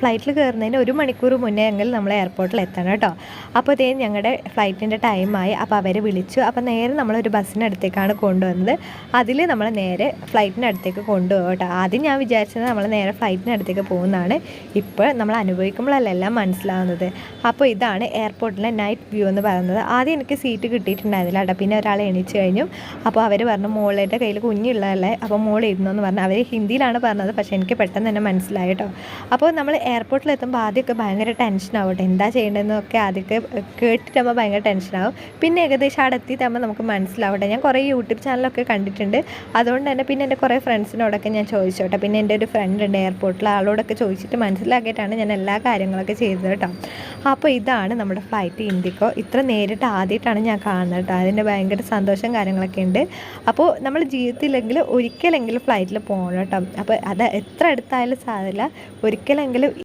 ഫ്ലൈറ്റിൽ കയറുന്നതിന് ഒരു മണിക്കൂർ മുന്നേ എങ്കിൽ നമ്മൾ എയർപോർട്ടിൽ എത്തണം കേട്ടോ. അപ്പോൾ ഇതേ ഞങ്ങളുടെ ഫ്ലൈറ്റിന്റെ ടൈമായി അപ്പോൾ അവരെ വിളിച്ചു. അപ്പോൾ നേരെ നമ്മളൊരു ബസ്സിനടുത്തേക്കാണ് കൊണ്ടുവന്നത്. അതിൽ നമ്മൾ നേരെ ഫ്ലൈറ്റിനടുത്തേക്ക് കൊണ്ടുപോകും കേട്ടോ. ആദ്യം ഞാൻ വിചാരിച്ചത് നമ്മൾ നേരെ ഫ്ലൈറ്റിനടുത്തേക്ക് പോകുന്നതാണ്. ഇപ്പോൾ നമ്മൾ അനുഭവിക്കുമ്പോഴല്ല എല്ലാം മനസ്സിലാവുന്നത്. അപ്പോൾ ഇതാണ് എയർപോർട്ടിലെ നൈറ്റ് വ്യൂ എന്ന് പറയുന്നത്. ആദ്യം എനിക്ക് സീറ്റ് കിട്ടിയിട്ടുണ്ടായിരുന്നില്ല കേട്ടോ. പിന്നെ ഒരാൾ എണീച്ച് കഴിഞ്ഞു. അപ്പോൾ അവർ പറഞ്ഞു മോളുടെ കയ്യിൽ കുഞ്ഞുള്ളതല്ലേ? അപ്പോൾ മോൾ ഇരുന്നു എന്ന് പറഞ്ഞു. അവർ ഹിന്ദിയിലാണ് പറഞ്ഞത്. പക്ഷേ എനിക്ക് പെട്ടെന്ന് തന്നെ മനസ്സിലായി കേട്ടോ. അപ്പോൾ നമ്മൾ എയർപോർട്ടിൽ എത്തുമ്പോൾ ആദ്യമൊക്കെ ഭയങ്കര ടെൻഷനാവും കേട്ടോ എന്താ ചെയ്യേണ്ടതെന്നൊക്കെ ആദ്യമൊക്കെ കേട്ടിട്ടാകുമ്പോൾ ഭയങ്കര ടെൻഷനാവും പിന്നെ ഏകദേശം അവിടെ എത്തിയിട്ടാകുമ്പോൾ നമുക്ക് മനസ്സിലാവട്ടെ. ഞാൻ കുറേ യൂട്യൂബ് ചാനലൊക്കെ കണ്ടിട്ടുണ്ട്. അതുകൊണ്ട് തന്നെ പിന്നെ എന്റെ കുറേ ഫ്രണ്ട്സിനോടൊക്കെ ഞാൻ ചോദിച്ചോട്ടെ. പിന്നെ എന്റെ ഒരു ഫ്രണ്ട് ഉണ്ട് എയർപോർട്ടിൽ ആളോടൊക്കെ ചോദിച്ചിട്ട് മനസ്സിലാക്കിയിട്ടാണ് ഞാൻ എല്ലാ കാര്യങ്ങളൊക്കെ ചെയ്തത് കേട്ടോ അപ്പോൾ ഇതാണ് നമ്മുടെ ഫ്ലൈറ്റ് ഇൻഡിക്കോ ഇത്ര നേരിട്ട് ആദ്യമായിട്ടാണ് ഞാൻ കാണുന്നത് കേട്ടോ. അതിന്റെ ഭയങ്കര സന്തോഷം കാര്യങ്ങളൊക്കെ ഉണ്ട്. അപ്പോൾ നമ്മൾ ജീവിതത്തിലെങ്കിലും ഒരിക്കലെങ്കിലും ഫ്ലൈറ്റിൽ പോകണം കേട്ടോ. അപ്പോൾ അത് എത്ര അടുത്തായാലും സാധ്യമല്ല ഒരിക്കലെങ്കിലും